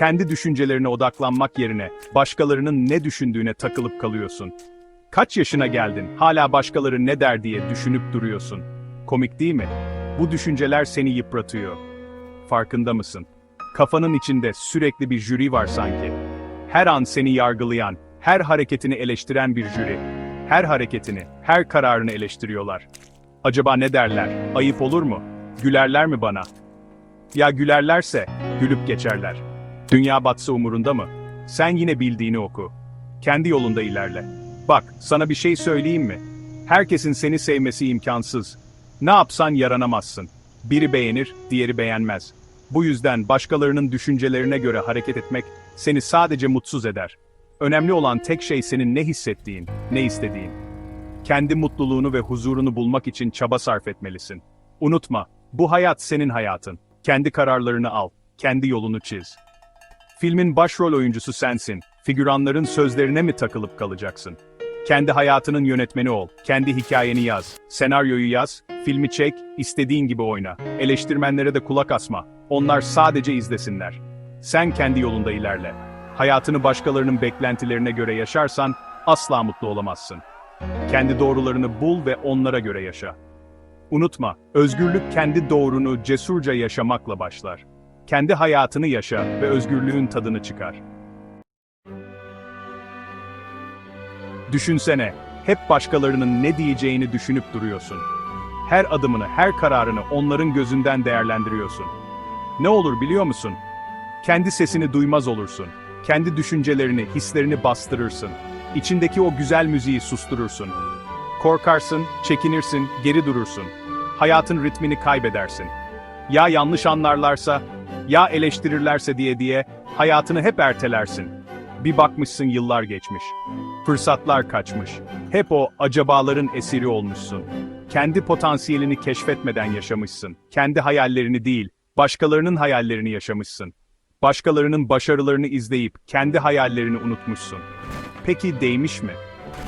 Kendi düşüncelerine odaklanmak yerine başkalarının ne düşündüğüne takılıp kalıyorsun. Kaç yaşına geldin, hala başkaları ne der diye düşünüp duruyorsun. Komik değil mi? Bu düşünceler seni yıpratıyor. Farkında mısın? Kafanın içinde sürekli bir jüri var sanki. Her an seni yargılayan, her hareketini eleştiren bir jüri. Her hareketini, her kararını eleştiriyorlar. Acaba ne derler? Ayıp olur mu? Gülerler mi bana? Ya gülerlerse, gülüp geçerler. Dünya batsa umurunda mı? Sen yine bildiğini oku. Kendi yolunda ilerle. Bak, sana bir şey söyleyeyim mi? Herkesin seni sevmesi imkansız. Ne yapsan yaranamazsın. Biri beğenir, diğeri beğenmez. Bu yüzden başkalarının düşüncelerine göre hareket etmek seni sadece mutsuz eder. Önemli olan tek şey senin ne hissettiğin, ne istediğin. Kendi mutluluğunu ve huzurunu bulmak için çaba sarf etmelisin. Unutma, bu hayat senin hayatın. Kendi kararlarını al, kendi yolunu çiz. Filmin başrol oyuncusu sensin. Figüranların sözlerine mi takılıp kalacaksın? Kendi hayatının yönetmeni ol. Kendi hikayeni yaz. Senaryoyu yaz, filmi çek, istediğin gibi oyna. Eleştirmenlere de kulak asma. Onlar sadece izlesinler. Sen kendi yolunda ilerle. Hayatını başkalarının beklentilerine göre yaşarsan asla mutlu olamazsın. Kendi doğrularını bul ve onlara göre yaşa. Unutma, özgürlük kendi doğrunu cesurca yaşamakla başlar. Kendi hayatını yaşa ve özgürlüğün tadını çıkar. Düşünsene, hep başkalarının ne diyeceğini düşünüp duruyorsun. Her adımını, her kararını onların gözünden değerlendiriyorsun. Ne olur biliyor musun? Kendi sesini duymaz olursun. Kendi düşüncelerini, hislerini bastırırsın. İçindeki o güzel müziği susturursun. Korkarsın, çekinirsin, geri durursun. Hayatın ritmini kaybedersin. Ya yanlış anlarlarsa, ya eleştirirlerse diye diye hayatını hep ertelersin. Bir bakmışsın yıllar geçmiş. Fırsatlar kaçmış. Hep o acabaların esiri olmuşsun. Kendi potansiyelini keşfetmeden yaşamışsın. Kendi hayallerini değil, başkalarının hayallerini yaşamışsın. Başkalarının başarılarını izleyip kendi hayallerini unutmuşsun. Peki değmiş mi?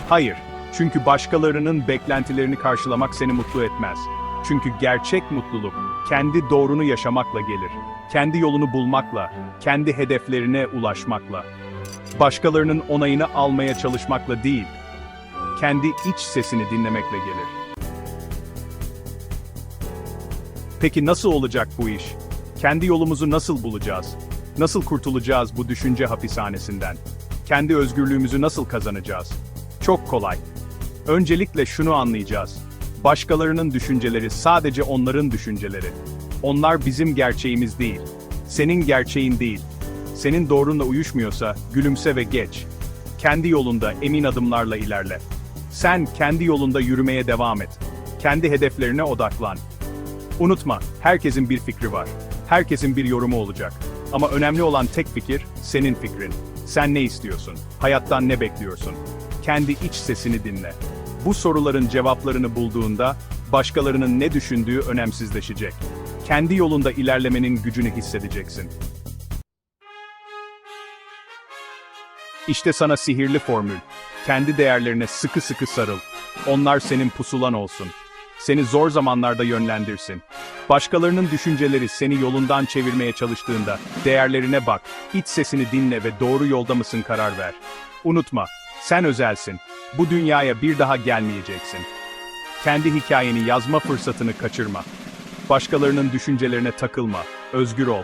Hayır. Çünkü başkalarının beklentilerini karşılamak seni mutlu etmez. Çünkü gerçek mutluluk kendi doğrunu yaşamakla gelir. Kendi yolunu bulmakla, kendi hedeflerine ulaşmakla. Başkalarının onayını almaya çalışmakla değil, kendi iç sesini dinlemekle gelir. Peki nasıl olacak bu iş? Kendi yolumuzu nasıl bulacağız? Nasıl kurtulacağız bu düşünce hapishanesinden? Kendi özgürlüğümüzü nasıl kazanacağız? Çok kolay. Öncelikle şunu anlayacağız. Başkalarının düşünceleri sadece onların düşünceleri. Onlar bizim gerçeğimiz değil. Senin gerçeğin değil. Senin doğrunla uyuşmuyorsa gülümse ve geç. Kendi yolunda emin adımlarla ilerle. Sen kendi yolunda yürümeye devam et. Kendi hedeflerine odaklan. Unutma, herkesin bir fikri var. Herkesin bir yorumu olacak. Ama önemli olan tek fikir, senin fikrin. Sen ne istiyorsun? Hayattan ne bekliyorsun? Kendi iç sesini dinle. Bu soruların cevaplarını bulduğunda, başkalarının ne düşündüğü önemsizleşecek. Kendi yolunda ilerlemenin gücünü hissedeceksin. İşte sana sihirli formül. Kendi değerlerine sıkı sıkı sarıl. Onlar senin pusulan olsun. Seni zor zamanlarda yönlendirsin. Başkalarının düşünceleri seni yolundan çevirmeye çalıştığında değerlerine bak, iç sesini dinle ve doğru yolda mısın karar ver. Unutma, sen özelsin. Bu dünyaya bir daha gelmeyeceksin. Kendi hikayeni yazma fırsatını kaçırma. Başkalarının düşüncelerine takılma, özgür ol.